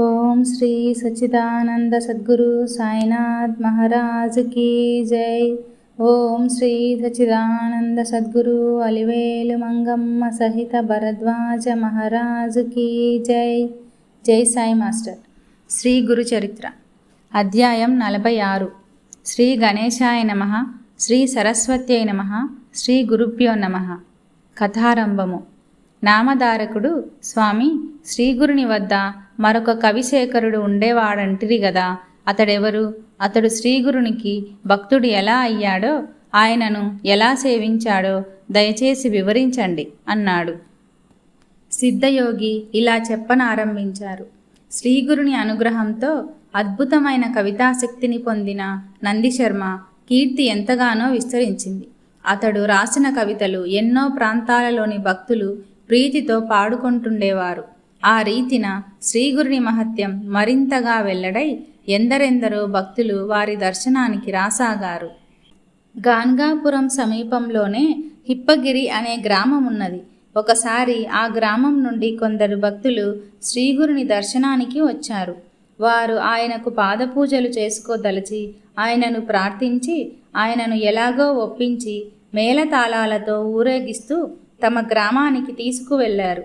ఓం శ్రీ సచ్చిదానంద సద్గురు సాయినాథ్ మహారాజ్ కీ జై. ఓం శ్రీ సచిదానంద సద్గురు అలివేలు మంగమ్మ సహిత భరద్వాజ మహారాజ్ కీ జై. జై సాయి మాస్టర్. శ్రీ గురు చరిత్ర. అధ్యాయం నలభై ఆరు. శ్రీ గణేశాయ నమ. శ్రీ సరస్వత్యై నమ. శ్రీ గురుభ్యో నమ. కథారంభము. నామధారకుడు స్వామి శ్రీగురుని వద్ద మరొక కవిశేఖరుడు ఉండేవాడంటిరి గదా. అతడెవరు? అతడు శ్రీగురునికి భక్తుడు ఎలా అయ్యాడో ఆయనను ఎలా సేవించాడో దయచేసి వివరించండి అన్నాడు. సిద్ధయోగి ఇలా చెప్పనారంభించారు. శ్రీగురుని అనుగ్రహంతో అద్భుతమైన కవితాశక్తిని పొందిన నందిశర్మ కీర్తి ఎంతగానో విస్తరించింది. అతడు రాసిన కవితలు ఎన్నో ప్రాంతాలలోని భక్తులు ప్రీతితో పాడుకుంటుండేవారు. ఆ రీతిన శ్రీగురుని మహత్యం మరింతగా వెల్లడై ఎందరెందరో భక్తులు వారి దర్శనానికి రాసాగారు. గాన్గాపురం సమీపంలోనే హిప్పగిరి అనే గ్రామం ఉన్నది. ఒకసారి ఆ గ్రామం నుండి కొందరు భక్తులు శ్రీగురుని దర్శనానికి వచ్చారు. వారు ఆయనకు పాదపూజలు చేసుకోదలిచి ఆయనను ప్రార్థించి ఆయనను ఎలాగో ఒప్పించి మేళతాళాలతో ఊరేగిస్తూ తమ గ్రామానికి తీసుకువెళ్ళారు.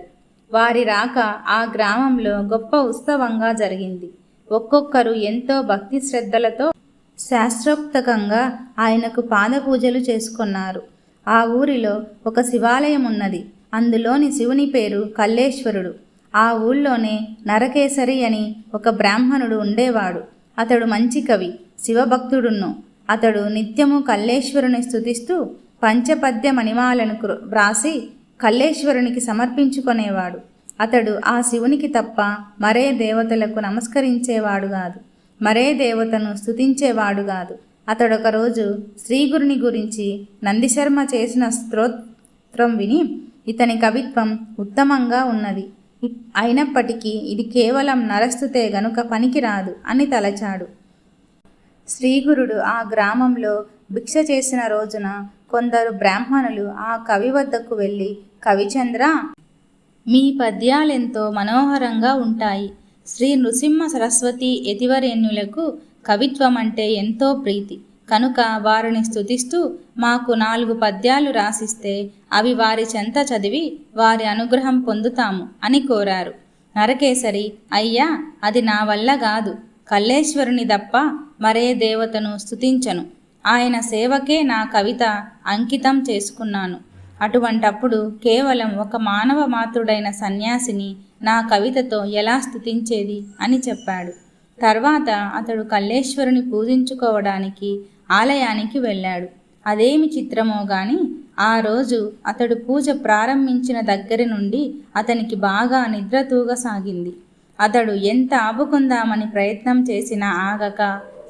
వారి రాక ఆ గ్రామంలో గొప్ప ఉత్సవంగా జరిగింది. ఒక్కొక్కరు ఎంతో భక్తి శ్రద్ధలతో శాస్త్రోక్తకంగా ఆయనకు పాదపూజలు చేసుకున్నారు. ఆ ఊరిలో ఒక శివాలయం ఉన్నది. అందులోని శివుని పేరు కల్లేశ్వరుడు. ఆ ఊళ్ళోనే నరకేసరి అని ఒక బ్రాహ్మణుడు ఉండేవాడు. అతడు మంచి కవి శివభక్తుడును అతడు నిత్యము కల్లేశ్వరుని స్తుతిస్తూ పంచపద్య మణిమాలను కృ- వ్రాసి కల్లేశ్వరునికి సమర్పించుకునేవాడు. అతడు ఆ శివునికి తప్ప మరే దేవతలకు నమస్కరించేవాడు కాదు. మరే దేవతను స్తుతించేవాడు కాదు. అతడొక రోజు శ్రీగురుని గురించి నందిశర్మ చేసిన స్తోత్రం విని ఇతని కవిత్వం ఉత్తమంగా ఉన్నది. అయినప్పటికీ ఇది కేవలం నరస్తుతే గనుక పనికిరాదు అని తలచాడు. శ్రీగురుడు ఆ గ్రామంలో భిక్ష చేసిన రోజున కొందరు బ్రాహ్మణులు ఆ కవి వద్దకు వెళ్ళి కవిచంద్ర మీ పద్యాలెంతో మనోహరంగా ఉంటాయి. శ్రీ నృసింహ సరస్వతి యతివరేణ్యులకు కవిత్వం అంటే ఎంతో ప్రీతి. కనుక వారిని స్థుతిస్తూ మాకు నాలుగు పద్యాలు రాసిస్తే అవి వారి చెంత చదివి వారి అనుగ్రహం పొందుతాము అని కోరారు. నరకేసరి అయ్యా అది నా వల్ల కాదు. కల్లేశ్వరుని తప్ప మరే దేవతను స్థుతించను ఆయన సేవకే నా కవిత అంకితం చేసుకున్నాను. అటువంటప్పుడు కేవలం ఒక మానవ మాతృడైన సన్యాసిని నా కవితతో ఎలా స్థుతించేది అని చెప్పాడు. తర్వాత అతడు కల్లేశ్వరుని పూజించుకోవడానికి ఆలయానికి వెళ్ళాడు. అదేమి చిత్రమో గాని ఆ రోజు అతడు పూజ ప్రారంభించిన దగ్గర నుండి అతనికి బాగా నిద్ర తూగసాగింది. అతడు ఎంత ఆపుకుందామని ప్రయత్నం చేసినా ఆగక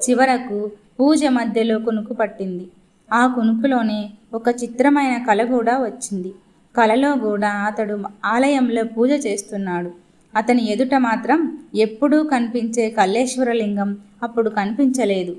చివరకు పూజ మధ్యలో కునుకు పట్టింది. ఆ కునుకులోనే ఒక చిత్రమైన కళ కూడా వచ్చింది. కలలో కూడా అతడు ఆలయంలో పూజ చేస్తున్నాడు. అతని ఎదుట మాత్రం ఎప్పుడూ కనిపించే కల్లేశ్వరలింగం అప్పుడు కనిపించలేదు.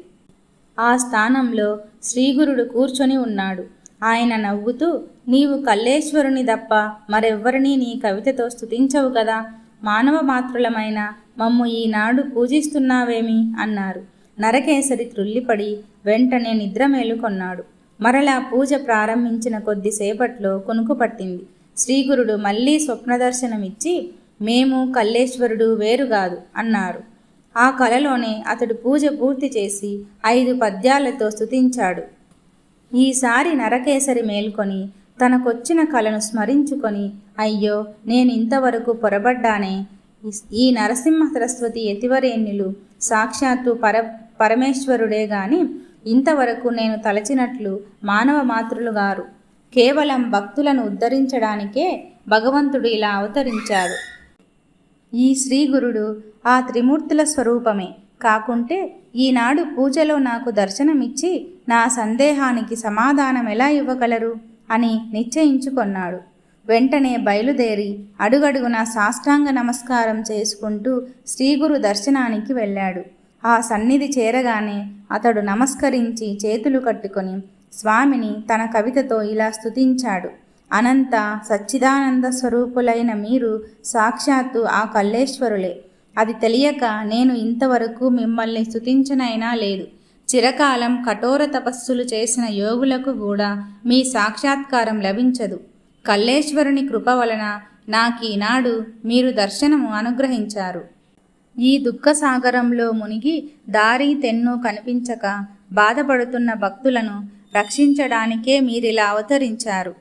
ఆ స్థానంలో శ్రీగురుడు కూర్చొని ఉన్నాడు. ఆయన నవ్వుతూ నీవు కల్లేశ్వరుని తప్ప మరెవ్వరిని నీ కవితతో స్థుతించవు కదా? మానవ మాతృలమైన మమ్ము ఈనాడు పూజిస్తున్నావేమి అన్నారు. నరకేసరి త్రుల్లిపడి వెంటనే నిద్ర మేలుకొన్నాడు మరలా పూజ ప్రారంభించిన కొద్దిసేపట్లో కునుకు పట్టింది. శ్రీగురుడు మళ్ళీ స్వప్నదర్శనమిచ్చి మేము కల్లేశ్వరుడు వేరు కాదు అన్నారు. ఆ కలలోనే అతడు పూజ పూర్తి చేసి ఐదు పద్యాలతో స్తుతించాడు. ఈసారి నరకేసరి మేల్కొని తనకొచ్చిన కలను స్మరించుకొని అయ్యో నేను ఇంతవరకు పొరబడ్డానే. ఈ నరసింహ సరస్వతి ఎతివరేణ్యులు సాక్షాత్తు పర పరమేశ్వరుడే గాని ఇంతవరకు నేను తలచినట్లు మానవ మాతృలు గారు. కేవలం భక్తులను ఉద్ధరించడానికే భగవంతుడు ఇలా అవతరించాడు ఈ శ్రీగురుడు ఆ త్రిమూర్తుల స్వరూపమే. కాకుంటే ఈనాడు పూజలో నాకు దర్శనమిచ్చి నా సందేహానికి సమాధానం ఎలా ఇవ్వగలరు? అని నిశ్చయించుకొన్నాడు. వెంటనే బయలుదేరి అడుగడుగున సాష్టాంగ నమస్కారం చేసుకుంటూ శ్రీగురు దర్శనానికి వెళ్ళాడు. ఆ సన్నిధి చేరగానే అతడు నమస్కరించి చేతులు కట్టుకొని స్వామిని తన కవితతో ఇలా స్తుతించాడు. అనంత సచ్చిదానంద స్వరూపులైన మీరు సాక్షాత్తు ఆ కల్లేశ్వరులే. అది తెలియక నేను ఇంతవరకు మిమ్మల్ని స్థుతించనైనా లేదు. చిరకాలం కఠోర తపస్సులు చేసిన యోగులకు కూడా మీ సాక్షాత్కారం లభించదు. కల్లేశ్వరుని కృప వలన నాకీనాడు మీరు దర్శనము అనుగ్రహించారు. ఈ దుఃఖ సాగరంలో మునిగి దారి తెన్ను కనిపించక బాధపడుతున్న భక్తులను రక్షించడానికే మీరిలా అవతరించారు.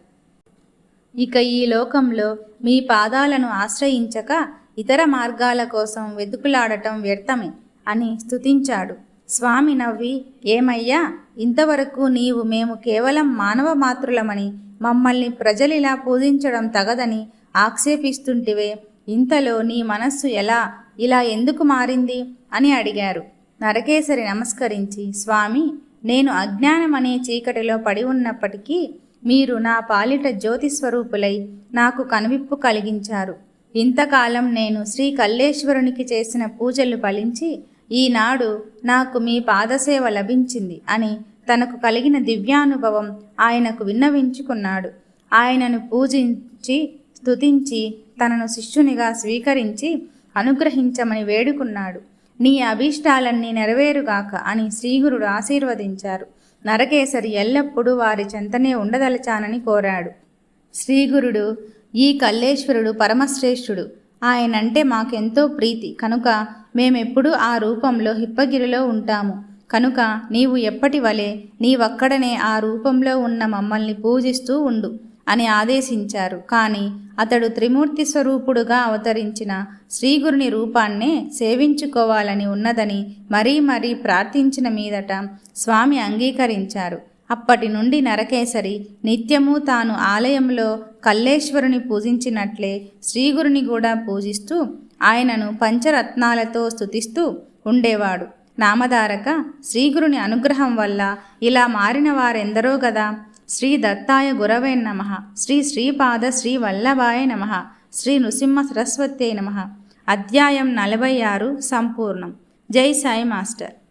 ఇక ఈ లోకంలో మీ పాదాలను ఆశ్రయించక ఇతర మార్గాల కోసం వెతుకులాడటం వ్యర్థమే అని స్తుతించాడు. స్వామి నవ్వి ఏమయ్యా ఇంతవరకు నీవు మేము కేవలం మానవ మాతృలమని మమ్మల్ని ప్రజలిలా పూజించడం తగదని ఆక్షేపిస్తుంటివే ఇంతలో నీ మనస్సు ఎలా? ఇలా ఎందుకు మారింది? అని అడిగారు. నరకేసరి నమస్కరించి స్వామి నేను అజ్ఞానం అనే చీకటిలో పడి ఉన్నప్పటికీ మీరు నా పాలిట జ్యోతి స్వరూపులై నాకు కనువిప్పు కలిగించారు. ఇంతకాలం నేను శ్రీ కల్లేశ్వరునికి చేసిన పూజలు ఫలించి ఈనాడు నాకు మీ పాదసేవ లభించింది అని తనకు కలిగిన దివ్యానుభవం ఆయనకు విన్నవించుకున్నాడు. ఆయనను పూజించి స్తుతించి తనను శిష్యునిగా స్వీకరించి అనుగ్రహించమని వేడుకున్నాడు. నీ అభీష్టాలన్నీ నెరవేరుగాక అని శ్రీగురుడు ఆశీర్వదించారు. నరకేసరి ఎల్లప్పుడూ వారి చెంతనే ఉండదలచానని కోరాడు. శ్రీగురుడు ఈ కల్లేశ్వరుడు పరమశ్రేష్ఠుడు. ఆయనంటే మాకెంతో ప్రీతి. కనుక మేమెప్పుడూ ఆ రూపంలో హిప్పగిరిలో ఉంటాము. కనుక నీవు ఎప్పటి వలె నీవక్కడనే ఆ రూపంలో ఉన్న మమ్మల్ని పూజిస్తూ ఉండు. అని ఆదేశించారు. కానీ అతడు త్రిమూర్తి స్వరూపుడుగా అవతరించిన శ్రీగురుని రూపాన్నే సేవించుకోవాలని ఉన్నదని మరీ మరీ ప్రార్థించిన మీదట స్వామి అంగీకరించారు. అప్పటి నుండి నరకేసరి నిత్యము తాను ఆలయంలో కల్లేశ్వరుని పూజించినట్లే శ్రీగురుని కూడా పూజిస్తూ ఆయనను పంచరత్నాలతో స్తుతిస్తూ ఉండేవాడు. నామధారక శ్రీగురుని అనుగ్రహం వల్ల ఇలా మారిన వారెందరో గదా! శ్రీ దత్తాయ గురవే నమ. శ్రీ శ్రీపాద శ్రీ వల్లభాయ నమ. శ్రీ నృసింహ సరస్వతే నమ. అధ్యాయం నలభై ఆరు సంపూర్ణం. జై సాయి మాస్టర్.